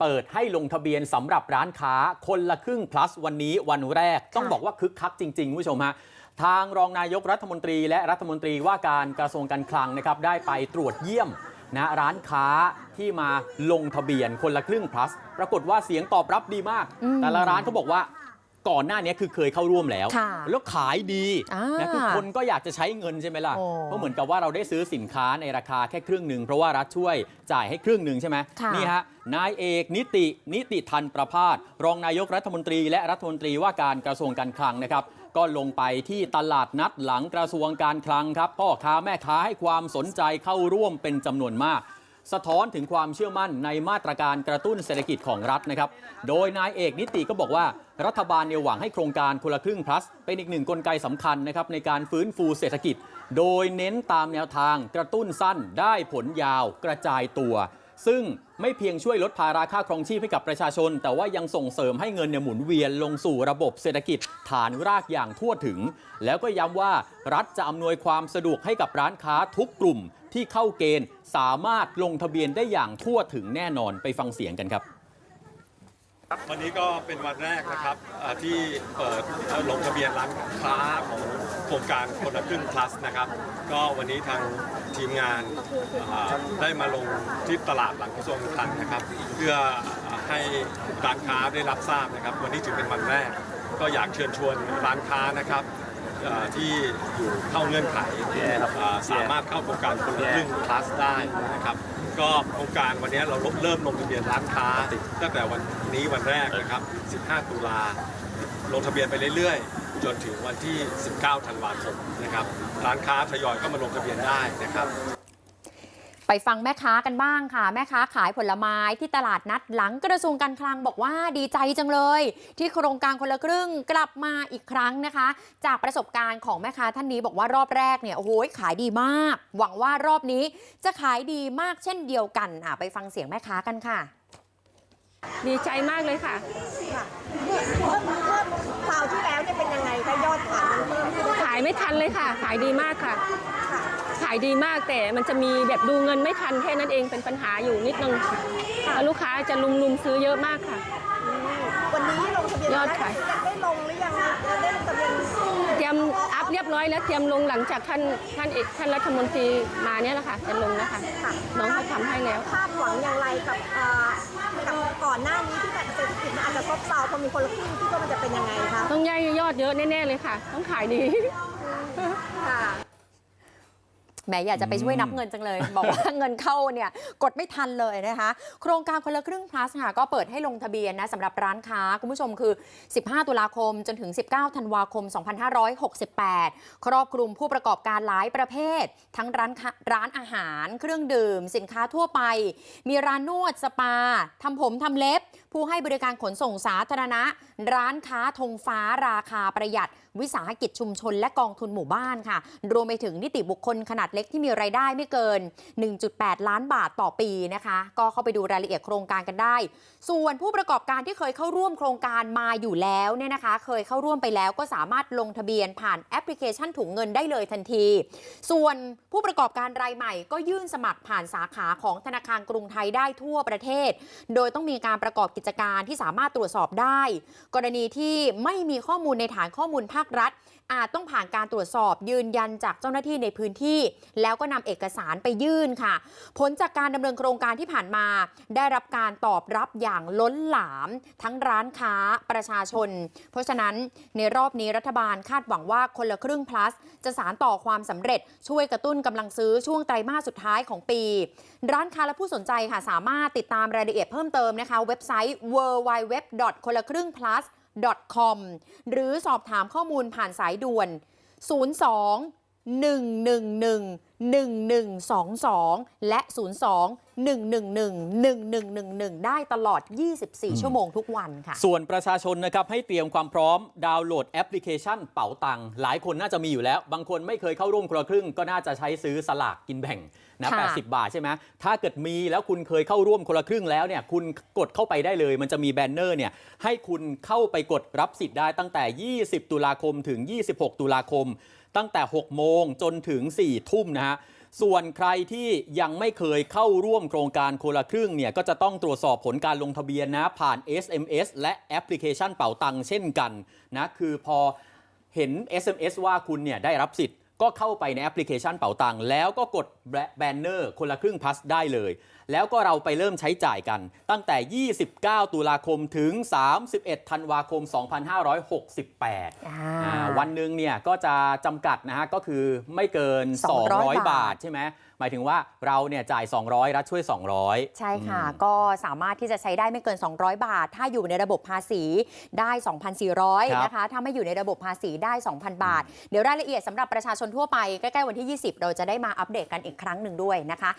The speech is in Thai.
เปิดให้ลงทะเบียนสำหรับร้านค้าคนละครึ่ง plus วันนี้วันแรกต้องบอกว่าคึกคักจริงๆคุณผู้ชมฮะทางรองนายกรัฐมนตรีและรัฐมนตรีว่าการกระทรวงการคลังนะครับได้ไปตรวจเยี่ยมนะร้านค้าที่มาลงทะเบียนคนละครึ่ง plus ปรากฏว่าเสียงตอบรับดีมากอืมแต่ละร้านเขาบอกว่า ก่อนหน้านี้คือเคยเข้าร่วมแล้ว ค่ะแล้วขายดีอ่านะคือคนก็อยากจะใช้เงินใช่ไหมล่ะ โอ้เพราะเหมือนกับว่าเราได้ซื้อสินค้าในราคาแค่ครึ่งหนึ่งเพราะว่ารัฐช่วยจ่ายให้ครึ่งหนึ่งใช่ไหมค่ะ นี่ฮะนายเอกนิตินิติทันประพาสรองนายกรัฐมนตรี และรัฐมนตรีว่าการกระทรวงการคลังนะครับ ก็ลงไปที่ตลาดนัดหลังกระทรวงการคลังครับพ่อค้าแม่ค้าให้ความสนใจเข้าร่วมเป็นจำนวนมาก สะท้อนถึงความเชื่อมั่นในมาตรการกระตุ้นเศรษฐกิจของรัฐนะครับ โดยนายเอกนิติก็บอกว่า รัฐบาลเนี่ยหวังให้โครงการคนละครึ่ง plus เป็นอีกหนึ่งกลไกสำคัญนะครับในการฟื้นฟูเศรษฐกิจ โดยเน้นตามแนวทางกระตุ้นสั้นได้ผลยาวกระจายตัว ซึ่งไม่เพียงช่วยลดภาระค่าครองชีพให้กับประชาชน แต่ว่ายังส่งเสริมให้เงินเนี่ยหมุนเวียนลงสู่ระบบเศรษฐกิจฐานรากอย่างทั่วถึง แล้วก็ย้ำว่ารัฐจะอำนวยความสะดวกให้กับร้านค้าทุกกลุ่ม ที่เข้าเกณฑ์สามารถลงทะเบียนได้อย่างทั่วถึงแน่นอนไปฟังเสียงกันครับครับวันนี้ก็เป็นวันแรกนะครับที่เปิดลงทะเบียนร้านค้าของโครงการคนละครึ่ง plus นะครับ ก็วันนี้ทางทีมงานได้มาลงที่ตลาดหลังกระทรวงการคลังนะครับ เพื่อให้ร้านค้าได้รับทราบนะครับ วันนี้ถือเป็นวันแรก ก็อยากเชิญชวนร้านค้านะครับ ที่อยู่เข้าเงื่อนไขอ่าสามารถเข้าโครงการคนละครึ่ง plus ได้นะครับก็โครงการวันนี้เราเริ่มลงทะเบียนร้านค้าตั้งแต่วันนี้วันแรกนะครับ 15 ตุลาลงทะเบียนไปเรื่อยๆ จนถึงวันที่ 19 ธันวาคมนะครับ ร้านค้าทยอยเข้ามาลงทะเบียนได้นะครับ ไปฟังแม่ค้ากันบ้างค่ะ แม่ค้าขายผลไม้ที่ตลาดนัดหลังกระทรวงการคลังบอกว่าดีใจจังเลย ที่โครงการคนละครึ่งกลับมาอีกครั้งนะคะ จากประสบการณ์ของแม่ค้าท่านนี้บอกว่ารอบแรกเนี่ยโอ้โหขายดีมาก หวังว่ารอบนี้จะขายดีมากเช่นเดียวกันอะไปฟังเสียงแม่ค้ากันค่ะ ดีใจมากเลยค่ะค่ะเมื่อเมื่อเมื่อคราวที่แล้วเนี่ยเป็นยังไงคะยอดขายมันเพิ่มขึ้นขายไม่ทันเลยค่ะ ขายดีมากค่ะค่ะขายดีมากแต่มันจะมีแบบดูเงินไม่ทันแค่นั้นเองเป็นปัญหาอยู่นิดนึงแล้วลูกค้าจะลุมลุมๆซื้อเยอะมากค่ะ วันนี้ลงทะเบียนยอดได้ขายได้ลงหรือยังได้ลงทะเบียนเตรียมอัพเรียบร้อยแล้วเตรียมลงหลังจากท่านท่านเอกท่านรัฐมนตรีมาเนี่ยแหละค่ะจะลงแล้วค่ะค่ะน้องเขาทำให้แล้วคาดหวังอย่างไรกับเอ่อกับก่อนหน้านี้ที่แบบเศรษฐกิจมันอาจจะซบเซาพอมีคนละครึ่งที่ว่ามันจะเป็นยังไงคะต้องย่ายยอดเยอะแน่ๆเลยค่ะ ต้องขายดีค่ะ แหมอยากจะไปช่วยนับเงินจังเลย บอกว่าเงินเข้าเนี่ยกดไม่ทันเลยนะคะ โครงการคนละครึ่ง plus ค่ะก็เปิดให้ลงทะเบียนนะสำหรับร้านค้า คุณผู้ชมคือ 15 ตุลาคมจนถึง 19 ธันวาคม 2568 ครอบคลุมผู้ประกอบการหลายประเภท ทั้งร้านค้าร้านอาหาร เครื่องดื่ม สินค้าทั่วไป มีร้านนวดสปาทำผมทำเล็บ ผู้ให้บริการขนส่งสาธารณะ ร้านค้าธงฟ้าราคาประหยัด วิสาหกิจชุมชน และกองทุนหมู่บ้านค่ะ รวมไปถึงนิติบุคคลขนาดเล็กที่มีไรายได้ไม่เกิน 1.8 ล้านบาทต่อปีนะคะ ก็เข้าไปดูรายละเอียดโครงการกันได้ ส่วนผู้ประกอบการที่เคยเข้าร่วมโครงการมาอยู่แล้วเนี่ยนะคะ เคยเข้าร่วมไปแล้วก็สามารถลงทะเบียนผ่านแอปพลิเคชันถุงเงินได้เลยทันที ส่วนผู้ประกอบการรายใหม่ ก็ยื่นสมัครผ่านสาขาของธนาคารกรุงไทยได้ทั่วประเทศ โดยต้องมีการประกอบกิจการที่สามารถตรวจสอบได้ กรณีที่ไม่มีข้อมูลในฐานข้อมูลภาครัฐ อาจต้องผ่านการตรวจสอบยืนยันจากเจ้าหน้าที่ในพื้นที่แล้วก็นำเอกสารไปยื่นค่ะ ผลจากการดำเนินโครงการที่ผ่านมา ได้รับการตอบรับอย่างล้นหลาม ทั้งร้านค้าประชาชน เพราะฉะนั้นในรอบนี้รัฐบาลคาดหวังว่าคนละครึ่ง plus จะสารต่อความสำเร็จช่วยกระตุ้นกำลังซื้อช่วงไตรมาสสุดท้ายของปี ร้านค้าและผู้สนใจค่ะสามารถติดตามรายละเอียดเพิ่มเติมนะคะ เว็บไซต์ w w w คนละครึ่ง plus com หรือสอบถามข้อมูลผ่านสายด่วน 02 111 1122 และ 02 111 1111 ได้ตลอด 24 ชั่วโมงทุกวันค่ะ ส่วนประชาชนนะครับให้เตรียมความพร้อมดาวน์โหลดแอปพลิเคชันเป๋าตังค์หลายคนน่าจะมีอยู่แล้ว บางคนไม่เคยเข้าร่วมคนละครึ่ง ก็น่าจะใช้ซื้อสลากกินแบ่งนะค่ะ 80 บาทใช่ไหมถ้าเกิดมีแล้วคุณเคยเข้าร่วมคนละครึ่งแล้วเนี่ยคุณกดเข้าไปได้เลย มันจะมีแบนเนอร์เนี่ยให้คุณเข้าไปกดรับสิทธิ์ได้ตั้งแต่ 20 ตุลาคมถึง 26 ตุลาคม ตั้งแต่ 6 โมงจนถึง 4 ทุ่มนะฮะส่วนใครที่ยังไม่เคยเข้าร่วมโครงการคนละครึ่งเนี่ยก็จะต้องตรวจสอบผลการลงทะเบียนนะผ่าน SMS และแอปพลิเคชันเป๋าตังเช่นกันนะคือพอเห็น SMS ว่าคุณเนี่ยได้รับสิทธิ์ก็เข้าไปในแอปพลิเคชันเป๋าตังแล้วก็กดแบนเนอร์คนละครึ่งพัสได้เลยแล้วก็เราไปเริ่มใช้จ่ายกัน ตั้งแต่ 29 ตุลาคมถึง 31 ธันวาคม 2568อ่าอ่าวันหนึ่งเนี่ยก็จะจำกัดนะฮะก็คือไม่เกิน 200 200บาทบาทใช่ไหมหมายถึงว่าเราเนี่ยจ่าย 200 รัฐช่วย 200 ใช่ค่ะ ก็สามารถที่จะใช้ได้ไม่เกิน 200 บาท ถ้าอยู่ในระบบภาษีได้ครับ2,400 นะคะ ถ้าไม่อยู่ในระบบภาษีได้ 2,000 บาท เดี๋ยวรายละเอียดสำหรับประชาชนทั่วไป ใกล้ ๆ วันที่ 20 เราจะได้มาอัปเดตกันอีกครั้งหนึ่งด้วยนะคะ